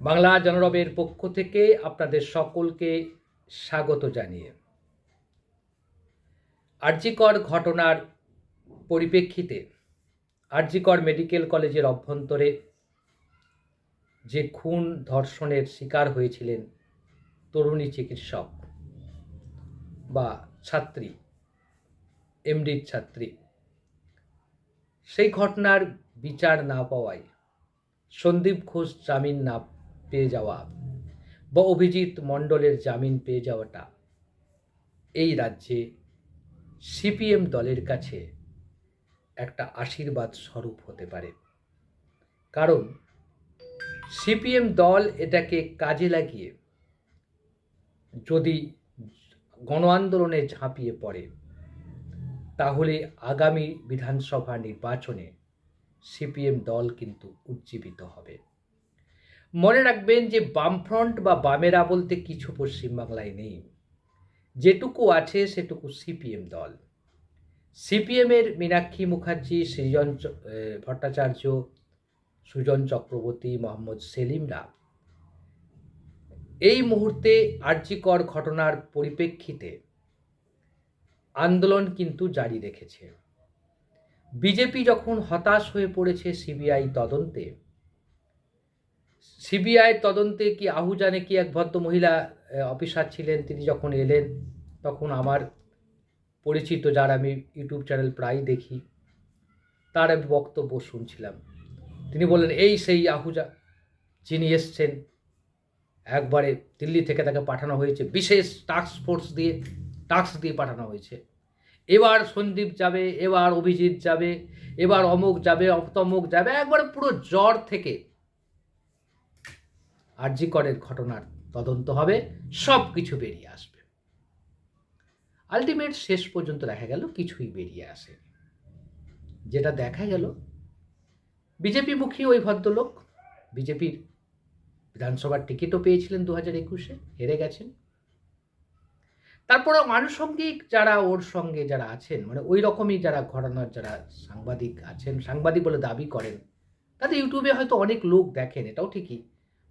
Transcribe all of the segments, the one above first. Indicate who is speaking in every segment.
Speaker 1: বাংলা জনরবের পক্ষ থেকে আপনাদের সকলকে স্বাগত জানিয়ে। আরজিকর ঘটনার পরিপ্রেক্ষিতে আরজিকর মেডিকেল কলেজের অভ্যন্তরে যে খুন ধর্ষণের শিকার হয়েছিলেন তরুণী চিকিৎসক বা ছাত্রী এমডির ছাত্রী, সেই ঘটনার বিচার না পাওয়ায় সন্দীপ ঘোষ জামিন না পেয়ে যাওয়া। বা অভিজিৎ মণ্ডলের জামিন পেয়ে যাওয়াটা। এই রাজ্যে সিপিএম দলের কাছে একটা আশীর্বাদ স্বরূপ হতে পারে। কারণ সিপিএম দল এটাকে কাজে লাগিয়ে যদি গণ আন্দোলনে ঝাঁপিয়ে পড়ে, তাহলে আগামী বিধানসভা নির্বাচনে সিপিএম দল কিন্তু উজ্জীবিত হবে। মনে রাখবেন যে বামফ্রন্ট বা বামেরা বলতে কিছু পশ্চিমবাংলায় নেই। যেটুকু আছে সেটুকু সিপিএম দল। সিপিএমের মীনাক্ষী মুখার্জি, সৃজন ভট্টাচার্য, সুজন চক্রবর্তী, মোহাম্মদ সেলিমরা এই মুহূর্তে আর্যিকর ঘটনার পরিপ্রেক্ষিতে আন্দোলন কিন্তু জারি রেখেছে। বিজেপি যখন হতাশ হয়ে পড়েছে সিবিআই তদন্তে সিবিআই তদন্তে কি আহুজানে কি এক ভদ্র মহিলা অফিসার ছিলেন? তিনি যখন এলেন, তখন আমার পরিচিত যার আমি ইউটিউব চ্যানেল প্রায় দেখি, তার আমি বক্তব্য শুনছিলাম। তিনি বললেন, এই সেই আহুজা, যিনি এসছেন, একবারে দিল্লি থেকে তাকে পাঠানো হয়েছে। বিশেষ টাস্ক ফোর্স দিয়ে টাস্ক দিয়ে পাঠানো হয়েছে। এবার সন্দীপ যাবে, এবার অভিজিৎ যাবে, এবার অমুক যাবে তমুক যাবে, একবারে পুরো জ্বর থেকে আরজিকরের ঘটনার তদন্ত হবে সব কিছু বেরিয়ে আসবে। আলটিমেট শেষ পর্যন্ত দেখা গেল কিছুই বেরিয়ে আসে যেটা দেখা গেল, বিজেপি মুখী ওই ভদ্রলোক, বিজেপির বিধানসভার টিকিটও পেয়েছিলেন দু হাজার একুশে, হেরে গেছেন। তারপরে আনুষঙ্গিক যারা ওর সঙ্গে যারা আছেন মানে ওই রকমই যারা ঘটনার যারা সাংবাদিক আছেন, সাংবাদিক বলে দাবি করেন, তাদের ইউটিউবে হয়তো অনেক লোক দেখেন, এটাও ঠিকই।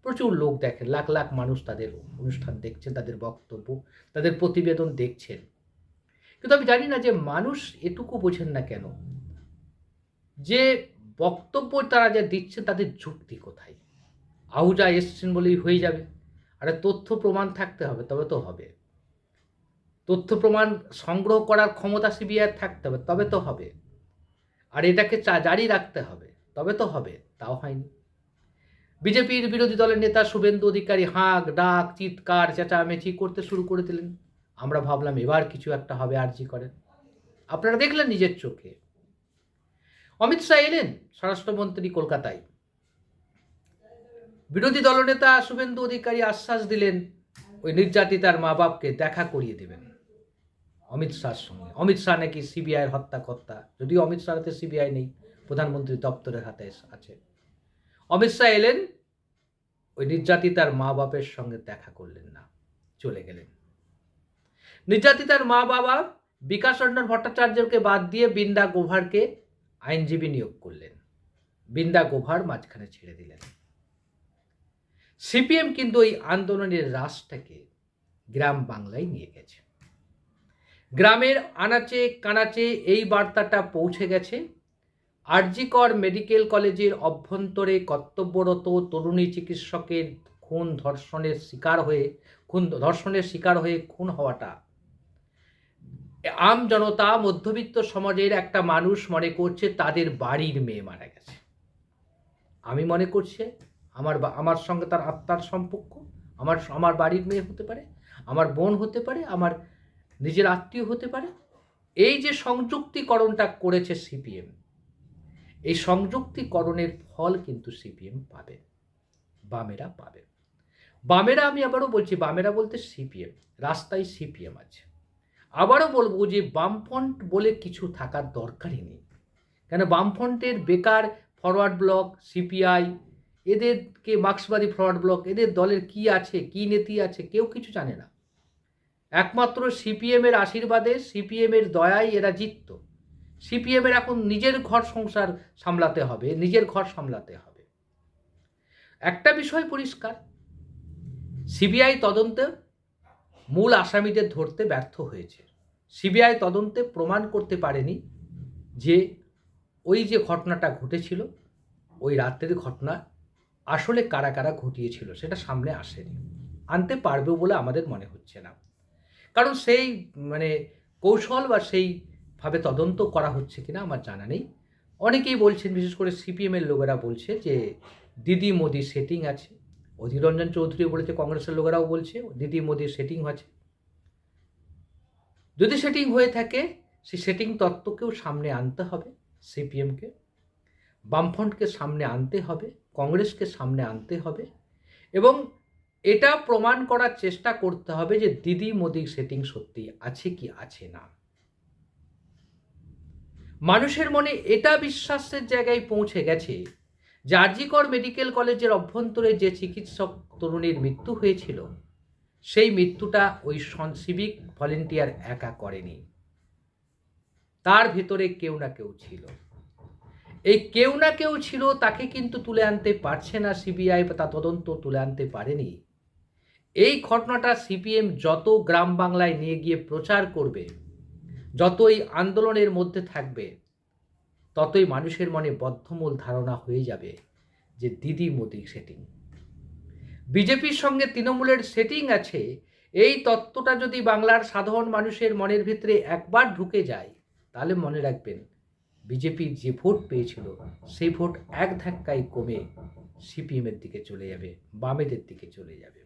Speaker 1: প্রচুর লোক দেখেন, লাখ লাখ মানুষ তাদের অনুষ্ঠান দেখছেন, তাদের বক্তব্য, তাদের প্রতিবেদন দেখছেন। কিন্তু আমি জানি না যে মানুষ এটুকু বোঝেন না কেন, যে বক্তব্য তারা যা দিচ্ছেন তাদের যুক্তি কোথায়? আহুজা এসছেন বলেই হয়ে যাবে। আরে তথ্য প্রমাণ থাকতে হবে, তবে তো হবে। তথ্য প্রমাণ সংগ্রহ করার ক্ষমতা সিবিআই থাকতে হবে, তবে তো হবে। আর এটাকে চা- জারি রাখতে হবে, তবে তো হবে, তাও হয়নি। বিজেপির বিরোধী দলের নেতা শুভেন্দু অধিকারী হাঁক, ডাক, চিৎকার, চেঁচামেচি করতে শুরু করে দিলেন। আমরা ভাবলাম এবার কিছু একটা হবে আর্জি করেন। আপনারা দেখলেন নিজের চোখে। অমিত শাহ এলেন স্বরাষ্ট্রমন্ত্রী কলকাতায়। বিরোধী দলনেতা শুভেন্দু অধিকারী আশ্বাস দিলেন, ওই নির্যাতিতার মা বাপকে দেখা করিয়ে দেবেন। অমিত শাহর সঙ্গে। অমিত শাহ নাকি সিবিআইয়ের হত্যাকর্তা। যদিও অমিত শাহ হাতে সিবিআই নেই প্রধানমন্ত্রী দপ্তরের হাতে আছে। অমিত শাহ এলেন। ওই নির্যাতিতার মা বাপের সঙ্গে দেখা করলেন না, চলে গেলেন। নির্যাতিতার মা বাবা বিকাশ রঞ্জন ভট্টাচার্যকে বাদ দিয়ে বিন্দা গোভারকে আইনজীবী নিয়োগ করলেন। বিন্দা গোভার মাঝখানে ছেড়ে দিলেন। সিপিএম কিন্তু ওই আন্দোলনের রাসটাকে গ্রাম বাংলায় নিয়ে গেছে। গ্রামের আনাচে কানাচে এই বার্তাটা পৌঁছে গেছে। আরজিকর মেডিকেল কলেজের অভ্যন্তরে কর্তব্যরত তরুণী চিকিৎসকের খুন ধর্ষণের শিকার হয়ে, খুন ধর্ষণের শিকার হয়ে খুন হওয়াটা। আম জনতা মধ্যবিত্ত সমাজের একটা মানুষ মনে করছে তাদের বাড়ির মেয়ে মারা গেছে। আমি মনে করছে আমার আমার সঙ্গে তার আত্মার সম্পর্ক, আমার আমার বাড়ির মেয়ে হতে পারে, আমার বোন হতে পারে, আমার নিজের আত্মীয় হতে পারে। এই যে সংযুক্তিকরণটা করেছে সিপিএম এই সংযুক্তিকরণের ফল কিন্তু সিপিএম পাবে, বামেরা পাবে। বামেরা, আমি আবারও বলছি, বামেরা বলতে সিপিএম, রাস্তায় সিপিএম আছে। আবারও বলব যে বামফ্রন্ট বলে কিছু থাকার দরকারই নেই। কেন, বামফ্রন্টের বেকার ফরওয়ার্ড ব্লক সিপিআই এদেরকে মার্ক্সবাদী ফরওয়ার্ড ব্লক এদের দলের কি আছে, কি নীতি আছে, কেউ কিছু জানে না। একমাত্র সিপিএমের আশীর্বাদে, সিপিএমের দয়ায় এরা জিতত। সিপিএমের এখন নিজের ঘর সংসার সামলাতে হবে, নিজের ঘর সামলাতে হবে। একটা বিষয় পরিষ্কার, সিবিআই তদন্তে মূল আসামিদের ধরতে ব্যর্থ হয়েছে। সিবিআই তদন্তে প্রমাণ করতে পারেনি যে ওই যে ঘটনাটা ঘটেছিল, ওই রাত্রের ঘটনা আসলে কারা কারা ঘটিয়েছিল সেটা সামনে আসেনি। আনতে পারবে বলে আমাদের মনে হচ্ছে না। কারণ সেই মানে কৌশল বা সেইভাবে তদন্ত করা হচ্ছে কিনা আমার জানা নেই। অনেকেই বলছেন, বিশেষ করে সিপিএমের লোকেরা বলছে যে, দিদি মোদি সেটিং আছে। অধীর রঞ্জন চৌধুরী বলেছে, কংগ্রেসের লোকেরাও বলছে, দিদি মোদির সেটিং আছে। যদি সেটিং হয়ে থাকে, সেই সেটিং তত্ত্বকেও সামনে আনতে হবে সিপিএমকে বামফ্রন্টকে সামনে আনতে হবে, কংগ্রেসকে সামনে আনতে হবে এবং এটা প্রমাণ করার চেষ্টা করতে হবে যে, দিদি মোদি সেটিং সত্যি আছে কি আছে না। মানুষের মনে এটা বিশ্বাসের জায়গায় পৌঁছে গেছে। যে আরজিকর মেডিকেল কলেজের অভ্যন্তরে যে চিকিৎসক তরুণীর মৃত্যু হয়েছিল, সেই মৃত্যুটা ওই সিভিক ভলেন্টিয়ার একা করেনি। তার ভিতরে কেউ না কেউ ছিল। এই কেউ না কেউ ছিল তাকে কিন্তু তুলে আনতে পারছে না সিবিআই বা তা তদন্ত তুলে আনতে পারেনি। এই ঘটনাটা সিপিএম যত গ্রাম বাংলায় নিয়ে গিয়ে প্রচার করবে যতই আন্দোলনের মধ্যে থাকবে, ততই মানুষের মনে বদ্ধমূল ধারণা হয়ে যাবে যে দিদি মোদি সেটিং বিজেপির সঙ্গে তৃণমূলের সেটিং আছে, এই তত্ত্বটা যদি বাংলার সাধারণ মানুষের মনের ভিতরে একবার ঢুকে যায়, তাহলে মনে রাখবেন বিজেপির যে ভোট পেয়েছিল, সেই ভোট এক ধাক্কায় কমে সিপিএমের দিকে চলে যাবে, বামেদের দিকে চলে যাবে।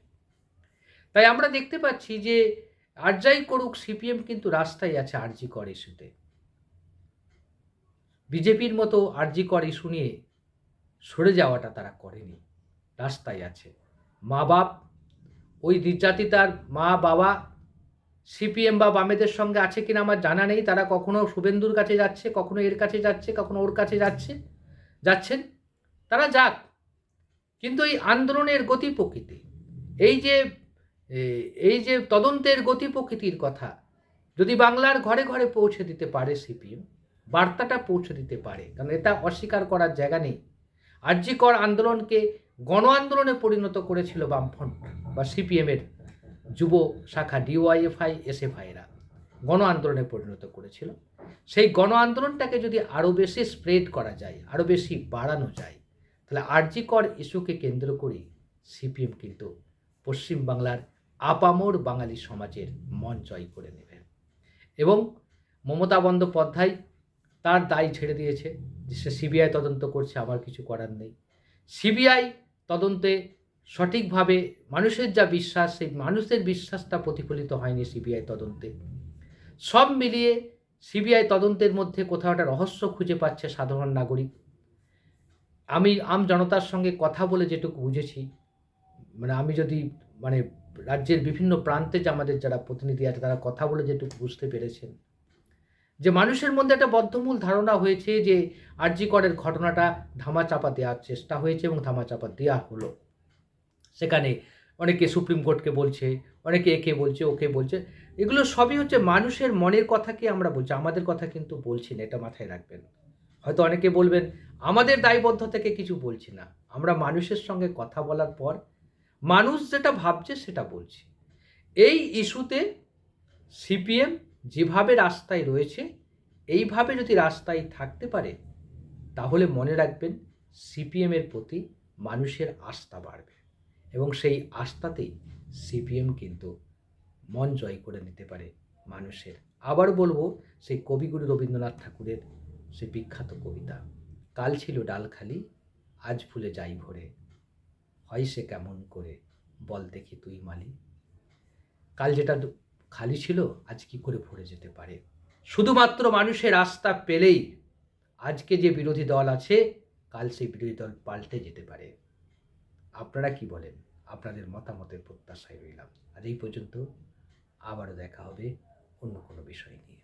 Speaker 1: তাই আমরা দেখতে পাচ্ছি যে আর যাই করুক, সিপিএম কিন্তু রাস্তায় আছে আরজি কর ইস্যুতে। বিজেপির মতো আরজি কর ইস্যু নিয়ে সরে যাওয়াটা তারা করেনি, রাস্তায় আছে। মা বাপ, ওই নির্যাতিতার মা, বাবা, সিপিএম বা বামেদের সঙ্গে আছে কিনা আমার জানা নেই। তারা কখনো শুভেন্দুর কাছে যাচ্ছে, কখনো এর কাছে যাচ্ছে, কখনো ওর কাছে যাচ্ছে, যাচ্ছেন? তারা যাক। কিন্তু এই আন্দোলনের গতি প্রকৃতি, এই যে এই যে তদন্তের গতি প্রকৃতির কথা, যদি বাংলার ঘরে ঘরে পৌঁছে দিতে পারে সিপিএম, বার্তাটা পৌঁছে দিতে পারে, কারণ এটা অস্বীকার করার জায়গা নেই। আর্যিকর আন্দোলনকে গণ আন্দোলনে পরিণত করেছিল বামফ্রন্ট বা সিপিএমের যুব শাখা ডিওয়াইএফআই, এসএফআইরা। গণ আন্দোলনে পরিণত করেছিল। সেই গণ আন্দোলনটাকে যদি আরও বেশি স্প্রেড করা যায় আরও বেশি বাড়ানো যায়, তাহলে আর্যিকর ইস্যুকে কেন্দ্র করে সিপিএম কিন্তু পশ্চিমবাংলার আপামর বাঙালি সমাজের মন জয় করে নেবে। এবং মমতা বন্দ্যোপাধ্যায় তার দায় ছেড়ে দিয়েছে যে সে সিবিআই তদন্ত করছে, আমার কিছু করার নেই। সিবিআই তদন্তে সঠিকভাবে মানুষের যা বিশ্বাস, সেই মানুষের বিশ্বাসটা প্রতিফলিত হয়নি সিবিআই তদন্তে। সব মিলিয়ে সিবিআই তদন্তের মধ্যে কোথাও একটা রহস্য খুঁজে পাচ্ছে সাধারণ নাগরিক। আমি আম জনতার সঙ্গে কথা বলে যেটুকু বুঝেছি মানে আমি যদি মানে রাজ্যের বিভিন্ন প্রান্তে যে আমাদের যারা প্রতিনিধি আছে, তারা কথা বলে যেটুকু বুঝতে পেরেছেন। যে মানুষের মধ্যে একটা বদ্ধমূল ধারণা হয়েছে যে আরজি করের ঘটনাটা ধামাচাপা দেওয়ার চেষ্টা হয়েছে এবং ধামাচাপা দেওয়া হলো। সেখানে অনেকে সুপ্রিম কোর্টকে বলছে, অনেকে একে বলছে, ওকে বলছে। এগুলো সবই হচ্ছে মানুষের মনের কথাকে আমরা বলছি, আমাদের কথা কিন্তু বলছি না, এটা মাথায় রাখবেন। হয়তো অনেকে বলবেন, আমাদের দায়বদ্ধ থেকে কিছু বলছি না। আমরা মানুষের সঙ্গে কথা বলার পর মানুষ যেটা ভাবছে সেটা বলছি। এই ইস্যুতে সিপিএম যেভাবে রাস্তায় রয়েছে, এইভাবে যদি রাস্তায় থাকতে পারে, তাহলে মনে রাখবেন সিপিএমের প্রতি মানুষের আস্থা বাড়বে এবং সেই আস্থাতেই সিপিএম কিন্তু মন জয় করে নিতে পারে মানুষের। আবার বলব, সেই কবিগুরু রবীন্দ্রনাথ ঠাকুরের সে বিখ্যাত কবিতা, কাল ছিল ডালখালি, আজ ফুলে যাই ভরে। হয় সে কেমন করে? বল দেখি তুই মালি। কাল যেটা খালি ছিল, আজ কি করে ভরে যেতে পারে? শুধুমাত্র মানুষের রাস্তা পেলেই আজকে যে বিরোধী দল আছে, কাল সেই বিরোধী দল পাল্টে যেতে পারে। আপনারা কি বলেন? আপনাদের মতামতের প্রত্যাশায় রইলাম। আর এই পর্যন্ত। আবারও দেখা হবে অন্য কোনো বিষয় নিয়ে।